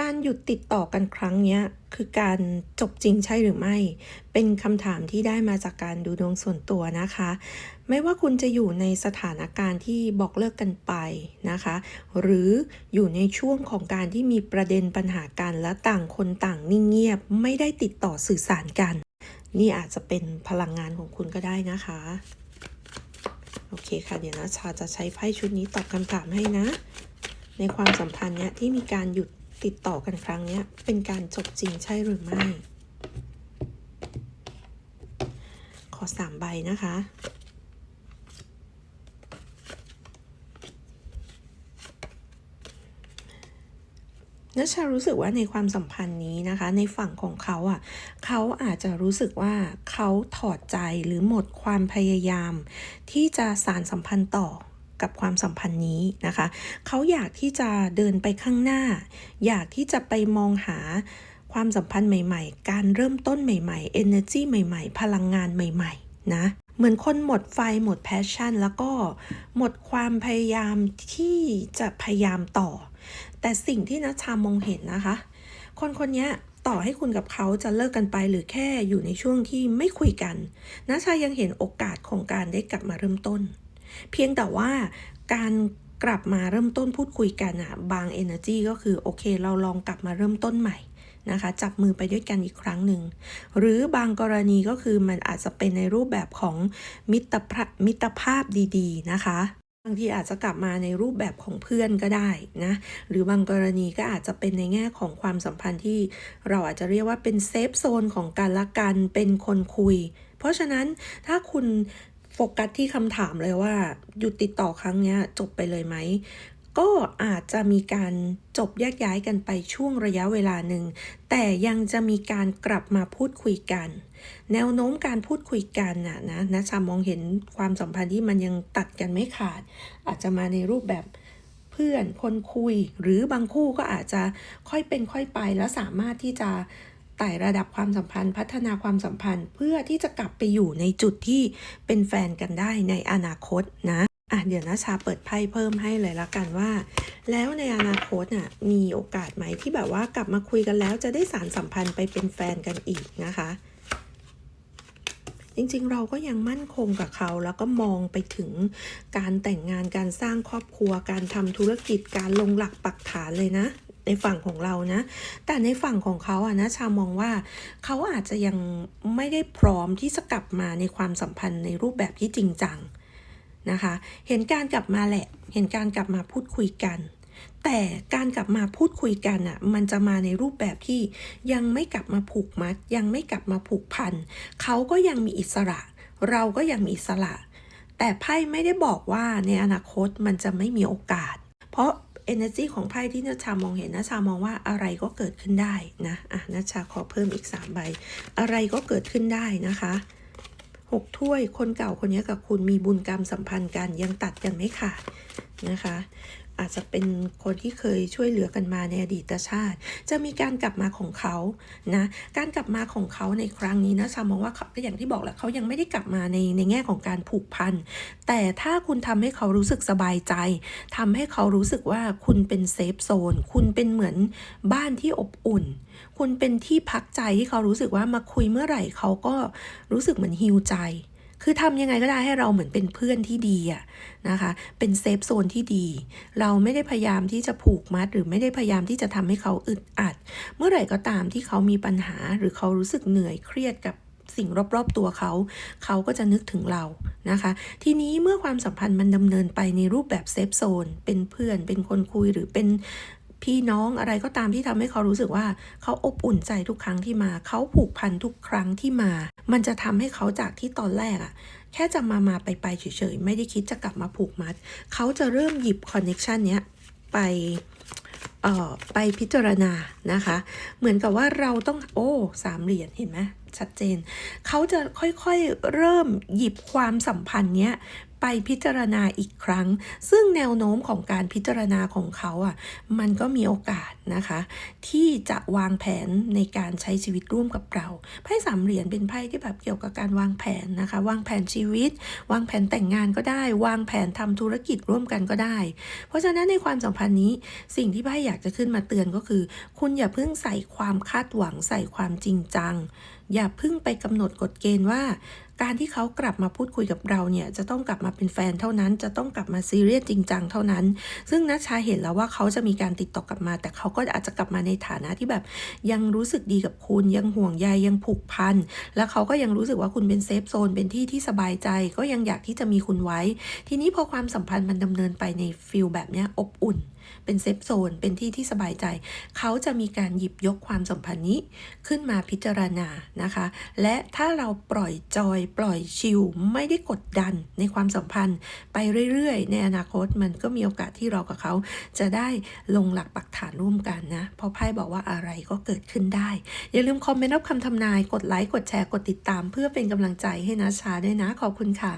การหยุดติดต่อกันครั้งนี้คือการจบจริงใช่หรือไม่ เป็นคำถามที่ได้มาจากการดูดวงส่วนตัวนะคะ ไม่ว่าคุณจะอยู่ในสถานการณ์ที่บอกเลิกกันไปนะคะ หรืออยู่ในช่วงของการที่มีประเด็นปัญหากันและต่างคนต่างนิ่งเงียบ ไม่ได้ติดต่อสื่อสารกัน นี่อาจจะเป็นพลังงานของคุณก็ได้นะคะ โอเคค่ะเดี๋ยวนะชาจะใช้ไพ่ชุดนี้ตอบคำถามให้นะ ในความสัมพันธ์เนี้ยที่มีการหยุด ติดต่อกันครั้งนี้เป็นการจบจริงใช่หรือไม่ ขอสามใบนะคะ นัชชารู้สึกว่าในความสัมพันธ์นี้นะคะ ในฝั่งของเขาอะเขาอาจจะรู้สึกว่าเขาถอดใจหรือหมดความพยายาม ที่จะสารสัมพันธ์ต่อ กับความสัมพันธ์นี้นะคะ เขาอยากที่จะเดินไปข้างหน้า อยากที่จะไปมองหาความสัมพันธ์ใหม่ ๆ การเริ่มต้นใหม่ๆ energy ใหม่ ๆ พลังงานใหม่ ๆ นะเหมือนคนหมดไฟหมด passion แล้วก็หมดความพยายามที่จะพยายามต่อ แต่สิ่งที่นัชชามองเห็นนะคะ คนคนนี้ต่อให้คุณกับเขาจะเลิกกันไปหรือแค่อยู่ในช่วงที่ไม่คุยกันนัชชายังเห็นโอกาสของการได้กลับมาเริ่มต้น เพียงแต่ว่าการกลับมาเริ่มต้นพูดคุยกันอะบาง energy ก็คือโอเค เราลองกลับมาเริ่มต้นใหม่นะคะ จับมือไปด้วยกันอีกครั้งหนึ่ง หรือบางกรณีก็คือมันอาจจะเป็นในรูปแบบของมิตรภาพมิตรภาพดีๆนะคะบางทีอาจจะกลับมาในรูปแบบของเพื่อนก็ได้นะ หรือบางกรณีก็อาจจะเป็นในแง่ของความสัมพันธ์ที่ เราอาจจะเรียกว่าเป็นเซฟโซนของกันละกันเป็นคนคุย เพราะฉะนั้นถ้าคุณ โฟกัสที่คำถามเลยว่าหยุดติดต่อครั้งนี้จบไปเลยไหมก็อาจจะมีการจบแยกย้ายกันไปช่วงระยะเวลาหนึ่ง แต่ยังจะมีการกลับมาพูดคุยกัน แนวโน้มการพูดคุยกันน่ะนะนะชามองเห็นความสัมพันธ์ที่มันยังตัดกันไม่ขาด อาจจะมาในรูปแบบเพื่อนคนคุย หรือบางคู่ก็อาจจะค่อยเป็นค่อยไปแล้วสามารถที่จะ ไต่ระดับความสัมพันธ์ พัฒนาความสัมพันธ์ เพื่อที่จะกลับไปอยู่ในจุดที่เป็นแฟนกันได้ในอนาคตนะอะเดี๋ยวนะชาเปิดไพ่เพิ่มให้เลยละกันว่า แล้วในอนาคตน่ะมีโอกาสไหมที่แบบว่ากลับมาคุยกันแล้วจะได้สารสัมพันธ์ไปเป็นแฟนกันอีกนะคะ จริงๆเราก็ยังมั่นคงกับเขาแล้วก็มองไปถึงการแต่งงานการสร้างครอบครัวการทำธุรกิจการลงหลักปักฐานเลยนะ ในฝั่งของเรานะ แต่ในฝั่งของเขาอะนะชามองว่าเขาอาจจะยังไม่ได้พร้อมที่จะกลับมาในความสัมพันธ์ในรูปแบบที่จริงจังนะคะ เห็นการกลับมาแหละ เห็นการกลับมาพูดคุยกัน แต่การกลับมาพูดคุยกันอะมันจะมาในรูปแบบที่ยังไม่กลับมาผูกมัด ยังไม่กลับมาผูกพัน เขาก็ยังมีอิสระ เราก็ยังมีอิสระ แต่ไพ่ไม่ได้บอกว่าในอนาคตมันจะไม่มีโอกาส เพราะ energy ของไพ่ที่นัชชามองเห็นนัชชามองว่าอะไรก็เกิดขึ้นได้นะอะนัชชาขอเพิ่มอีก 3 ใบ อะไรก็เกิดขึ้นได้นะคะหกถ้วยคนเก่าคนนี้กับคุณมีบุญกรรมสัมพันธ์กันยังตัดกันไม่ขาดนะคะ อาจจะเป็นคนที่เคยช่วยเหลือกันมาในอดีตชาติ จะมีการกลับมาของเขานะการกลับมาของเขาในครั้งนี้นะชามองว่าเขาก็อย่างที่บอกแหละเขายังไม่ได้กลับมาในในแง่ของการผูกพันแต่ถ้าคุณทำให้เขารู้สึกสบายใจทำให้เขารู้สึกว่าคุณเป็นเซฟโซนคุณเป็นเหมือนบ้านที่อบอุ่น คุณเป็นที่พักใจที่เขารู้สึกว่ามาคุยเมื่อไหร่เขาก็รู้สึกเหมือนฮิวใจ คือทำยังไงก็ได้ให้เราเหมือนเป็นเพื่อนที่ดีอะนะคะ เป็นเซฟโซนที่ดี เราไม่ได้พยายามที่จะผูกมัด หรือไม่ได้พยายามที่จะทำให้เขาอึดอัด เมื่อไหร่ก็ตามที่เขามีปัญหาหรือเขารู้สึกเหนื่อยเครียดกับสิ่งรอบๆตัวเขา เขาก็จะนึกถึงเรานะคะ ทีนี้เมื่อความสัมพันธ์มันดำเนินไปในรูปแบบเซฟโซน เป็นเพื่อน เป็นคนคุยหรือเป็น พี่น้องอะไรก็ตามที่ทำให้เขารู้สึกว่าเขาอบอุ่นใจทุกครั้งที่มา เขาผูกพันทุกครั้งที่มา มันจะทำให้เขาจากที่ตอนแรกอะแค่จะมามาไปไปเฉยๆ ไม่ได้คิดจะกลับมาผูกมัด เขาจะเริ่มหยิบคอนเน็ชันเนี้ยไปเอ่อไปพิจารณานะคะ เหมือนกับว่าเราต้องโอ้สามเหรียญเห็นไหมชัดเจน เขาจะค่อยๆเริ่มหยิบความสัมพันธ์เนี้ย ไปพิจารณาอีกครั้ง ซึ่งแนวโน้มของการพิจารณาของเขาอะมันก็มีโอกาสนะคะ ที่จะวางแผนในการใช้ชีวิตร่วมกับเราไพ่สามเหรียญเป็นไพ่ที่แบบเกี่ยวกับการวางแผนนะคะ วางแผนชีวิต วางแผนแต่งงานก็ได้ วางแผนทำธุรกิจร่วมกันก็ได้ เพราะฉะนั้นในความสัมพันธ์นี้สิ่งที่ไพ่อยากจะขึ้นมาเตือนก็คือ คุณอย่าเพิ่งใส่ความคาดหวังใส่ความจริงจัง อย่าเพิ่งไปกำหนดกฎเกณฑ์ว่า การที่เขากลับมาพูดคุยกับเราเนี่ยจะต้องกลับมาเป็นแฟนเท่านั้น จะต้องกลับมาซีเรียสจริงจังเท่านั้น ซึ่งนัชชาเห็นแล้วว่าเขาจะมีการติดต่อกลับมา แต่เขาก็อาจจะกลับมาในฐานะที่แบบ ยังรู้สึกดีกับคุณ ยังห่วงใยยังผูกพันแล้วเขาก็ยังรู้สึกว่าคุณเป็นเซฟโซนเป็นที่ที่สบายใจ ก็ยังอยากที่จะมีคุณไว้ ทีนี้พอความสัมพันธ์มันดำเนินไปในฟิลแบบเนี้ยอบอุ่น เป็นเซฟโซน เป็นที่ที่สบายใจ เขาจะมีการหยิบยกความสัมพันธ์นี้ขึ้นมาพิจารณานะคะ และถ้าเราปล่อยจอยปล่อยชิลไม่ได้กดดันในความสัมพันธ์ ไปเรื่อยๆ ในอนาคตมันก็มีโอกาสที่เรากับเขา จะได้ลงหลักปักฐานร่วมกันนะ เพราะไพ่บอกว่าอะไรก็เกิดขึ้นได้ อย่าลืมคอมเมนต์รับคำทำนาย กดไลค์ กดแชร์ กดติดตาม เพื่อเป็นกำลังใจให้นะชาด้วยนะ ขอบคุณค่ะ